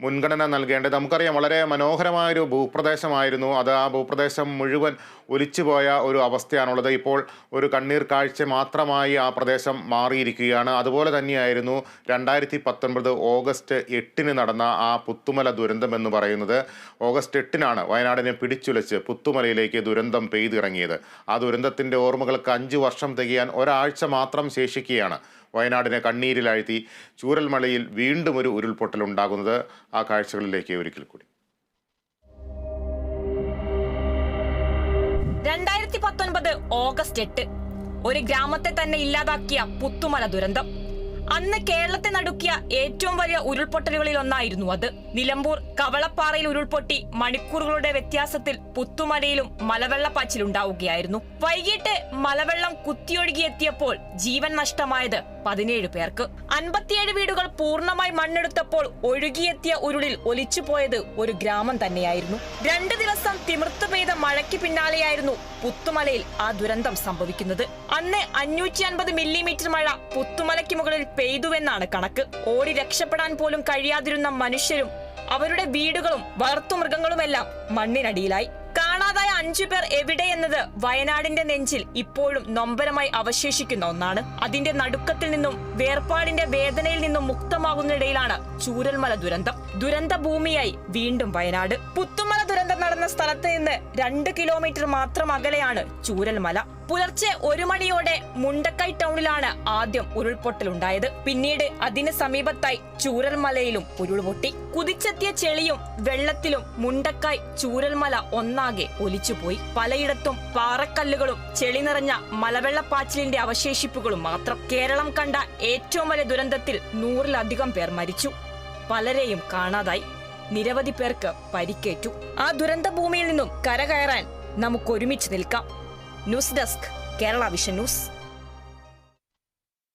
മുൻഗണന നൽകേണ്ടത്. നമുക്കറിയാം വളരെ മനോഹരമായൊരു ഭൂപ്രദേശമായിരുന്നു. അത് ആ ഭൂപ്രദേശം മുഴുവൻ ഒലിച്ചുപോയ ഒരു അവസ്ഥയാണുള്ളത്. ഇപ്പോൾ ഒരു കണ്ണീർ കാഴ്ച മാത്രമായി ആ പ്രദേശം മാറിയിരിക്കുകയാണ്. അതുപോലെ തന്നെയായിരുന്നു രണ്ടായിരത്തി പത്തൊൻപത് ഓഗസ്റ്റ് എട്ടിന് നടന്ന ആ പുത്തുമല ദുരന്തം എന്ന് പറയുന്നത്. ഓഗസ്റ്റ് എട്ടിനാണ് വയനാടിനെ പിടിച്ചുലച്ച് പുത്തുമലയിലേക്ക് ദുരന്തം പെയ്തിറങ്ങിയത്. ആ ദുരന്തത്തിന്റെ ഓർമ്മകൾക്ക് അഞ്ച് വർഷം തികയാൻ ഒരാഴ്ച മാത്രം ശേഷിക്കുകയാണ്. വയനാടിനെ കണ്ണീരിലാഴ്ത്തി ചൂരൽമലയിൽ വീണ്ടും ഒരു ഉരുൾപൊട്ടൽ ഉണ്ടാകുന്നത് ആ കാഴ്ചകളിലേക്ക് ഒരിക്കൽ കൂടി. രണ്ടായിരത്തി പത്തൊൻപത് ഓഗസ്റ്റ് എട്ട് ഒരു ഗ്രാമത്തെ തന്നെ ഇല്ലാതാക്കിയ പുത്തുമല ദുരന്തം. അന്ന് കേരളത്തെ നടുക്കിയ ഏറ്റവും വലിയ ഉരുൾപൊട്ടലുകളിൽ ഒന്നായിരുന്നു അത്. നിലമ്പൂർ കവളപ്പാറയിൽ ഉരുൾപൊട്ടി മണിക്കൂറുകളുടെ വ്യത്യാസത്തിൽ പുത്തുമലയിലും മലവെള്ളപ്പാച്ചിലുണ്ടാവുകയായിരുന്നു. വൈകിട്ട് മലവെള്ളം കുത്തിയൊഴുകിയെത്തിയപ്പോൾ ജീവൻ നഷ്ടമായത് പതിനേഴ് പേർക്ക്. അൻപത്തിയേഴ് വീടുകൾ പൂർണമായി മണ്ണെടുത്തപ്പോൾ ഒഴുകിയെത്തിയ ഉരുളിൽ ഒലിച്ചുപോയത് ഒരു ഗ്രാമം തന്നെയായിരുന്നു. രണ്ടു ദിവസം തിമിർത്തു പെയ്ത മഴയ്ക്ക് പിന്നാലെയായിരുന്നു പുത്തുമലയിൽ ആ ദുരന്തം സംഭവിക്കുന്നത്. അന്ന് അഞ്ഞൂറ്റി അൻപത് മില്ലിമീറ്റർ മഴ പുത്തുമലയ്ക്ക് മുകളിൽ പെയ്തുവെന്നാണ് കണക്ക്. ഓടി രക്ഷപ്പെടാൻ പോലും കഴിയാതിരുന്ന മനുഷ്യരും അവരുടെ വീടുകളും വളർത്തുമൃഗങ്ങളുമെല്ലാം മണ്ണിനടിയിലായി. അഞ്ചു പേർ എവിടെയെന്നത് വയനാടിന്റെ നെഞ്ചിൽ ഇപ്പോഴും നൊമ്പരമായി അവശേഷിക്കുന്ന ഒന്നാണ്. അതിന്റെ നടുക്കത്തിൽ നിന്നും വേർപാടിന്റെ വേദനയിൽ നിന്നും മുക്തമാകുന്നിടയിലാണ് ചൂരൽമല ദുരന്തം. ദുരന്ത ഭൂമിയായി വീണ്ടും വയനാട്. പുത്തുമല നടന്ന സ്ഥലത്ത് നിന്ന് രണ്ട് കിലോമീറ്റർ മാത്രം അകലെയാണ് ചൂരൽമല. പുലർച്ചെ ഒരു മണിയോടെ മുണ്ടക്കൈ ടൗണിലാണ് ആദ്യം ഉരുൾപൊട്ടൽ ഉരുൾപൊട്ടലുണ്ടായത്. പിന്നീട് അതിന് സമീപത്തായി ചൂരൽമലയിലും ഉരുൾപൊട്ടി. കുതിച്ചെത്തിയ ചെളിയും വെള്ളത്തിലും മുണ്ടക്കായ് ചൂരൽമല ഒന്നാകെ ഒലിച്ചുപോയി. പലയിടത്തും പാറക്കല്ലുകളും ചെളി നിറഞ്ഞ മലവെള്ളപ്പാച്ചിലിന്റെ അവശേഷിപ്പുകളും മാത്രം. കേരളം കണ്ട ഏറ്റവും വലിയ ദുരന്തത്തിൽ നൂറിലധികം പേർ മരിച്ചു. പലരെയും കാണാതായി. നിരവധി പേർക്ക് പരിക്കേറ്റു. ആ ദുരന്ത ഭൂമിയിൽ നിന്നും കരകയറാൻ നമുക്ക് ഒരുമിച്ച് നിൽക്കാം. News desk Kerala Vision news.